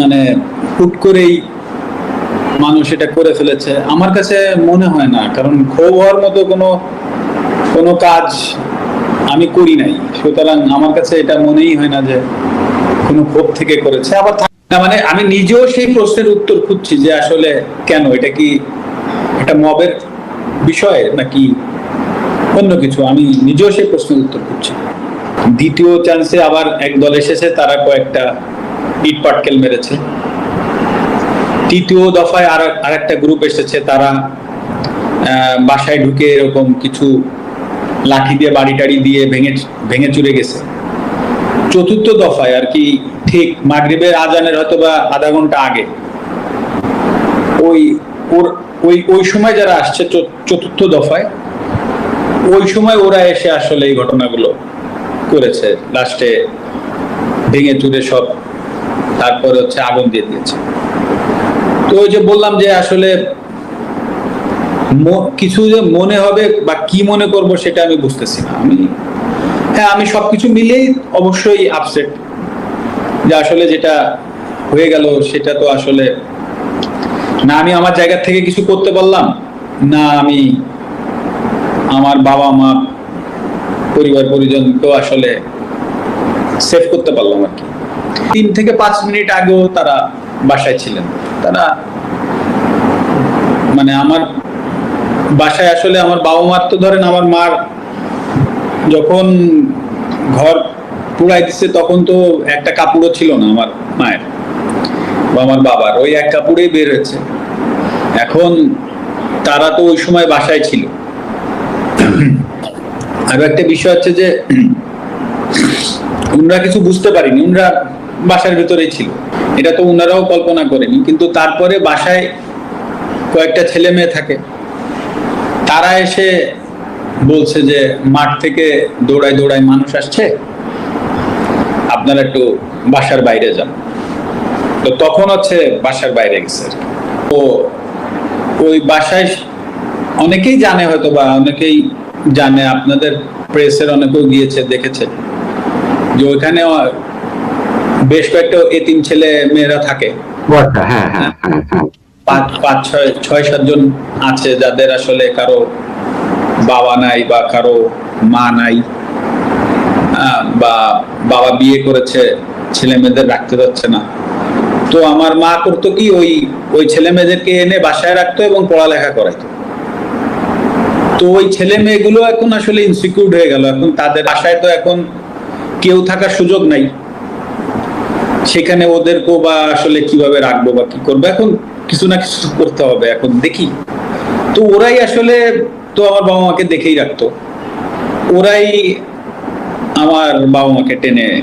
মানে হুট করেই মানুষ এটা করে ফেলেছে। আমার কাছে মনে হয় না, কারণ ক্ষোভ হওয়ার মতো কোনো কোনো কাজ আমি করি নাই। সুতরাং আমার কাছে এটা মনেই হয় না যে কোনো ক্ষোভ থেকে করেছে। আবার না মানে আমি নিজেও সেই প্রশ্নের উত্তর খুঁজছি যে আসলে কেন? এটা কি একটা মবের বিষয় নাকি অন্য কিছু? আমি নিজেও সেই প্রশ্নের উত্তর খুঁজছি। দ্বিতীয় চান্সে আবার এক দল এসেছে, তারা কয়েকটা ইট পাটকেল মেরেছে। তৃতীয় দফায় আর একটা গ্রুপ এসেছে, তারা বাসায় ঢুকে এরকম কিছু লাঠি দিয়ে, বাড়ি টাড়ি দিয়ে ভেঙে ভেঙে চুরে গেছে। চতুর্থ দফায় আর কি, ঠিক মাগরিবের আজানের হয়তো বা আধা ঘণ্টা আগে। ওই ওর ওই ওই সময় যারা আসছে চতুর্থ দফায়, ওই সময় ওরা এসে আসলে এই ঘটনাগুলো করেছে। লাস্টে ভেঙে চুরে সব তারপরে হচ্ছে আগুন দিয়ে দিয়েছে। তো ওই যে বললাম যে আসলে কিছু যে মনে হবে বা কি মনে করব সেটা আমি বুঝতেছি না। আমি হ্যাঁ আমি সবকিছু মিলেই অবশ্যই আপসেট যে আসলে যেটা হয়ে গেল সেটা তো আসলে না আমি আমার জায়গা থেকে কিছু করতে পারলাম, না আমি আমার বাবা, মা, পরিবার, পরিজনকেও আসলে সেভ করতে পারলাম আর কি। তিন থেকে পাঁচ মিনিট আগেও তারা বাসায় ছিলেন। তারা মানে আমার বাসায় আসলে আমার বাবা মার তো ধরেন আমার মার যখন ঘর পুরাই দিচ্ছে তখন তো একটা কাপড়ও ছিল না আমার মায়ের বা আমার বাবার। ওই এক কাপড়েই বের হয়েছে। এখন তারা তো ওই সময় বাসায় ছিল। আরও একটা বিষয় হচ্ছে যে উনরা কিছু বুঝতে পারিনি। উনরা বাসার ভিতরেই ছিল। এটা তো উনারাও কল্পনা করেনি, কিন্তু তারপরে বাসায় কয়েকটা ছেলে মেয়ে থাকে। তারা এসে বলছে যে, মাঠ থেকে দৌড়ায় দৌড়ায় মানুষ আসছে, আপনারা একটু বাসার বাইরে যান। তো তখন হচ্ছে বাসার বাইরে গেছে। তো ওই বাসায় অনেকেই জানে হয়তো বা, অনেকেই জানে, আপনাদের প্রেসের অনেকেও গিয়েছে, দেখেছে যে ওইখানে বেশ কয়েকটা এতিম ছেলে মেয়েরা থাকে। হ্যাঁ হ্যাঁ হ্যাঁ। পাঁচ পাঁচ ছয় ছয় সাতজন আছে যাদের আসলে কারও বাবা নাই বা কারও মা নাই বা বাবা বিয়ে করেছে ছেলে মেয়েদের রাখতে যাচ্ছে না। তো আমার মা করতো কি ওই ওই ছেলে মেয়েদেরকে এনে বাসায় রাখতো এবং পড়ালেখা করাইতো। তো ওই ছেলে মেয়েগুলো এখন আসলে ইনসিকিউর হয়ে গেল। এখন তাদের বাসায় তো এখন কেউ থাকার সুযোগ নাই। সেখানে ওদেরকেও বা আসলে কীভাবে রাখব বা কি করব? এখন কিছু না কিছু করতে হবে, এখন দেখি। তো ওরাই আসলে, তো আমার বাবা মাকে দেখেই রাখতো। ওরাই আমার বাবা মাকে টেনে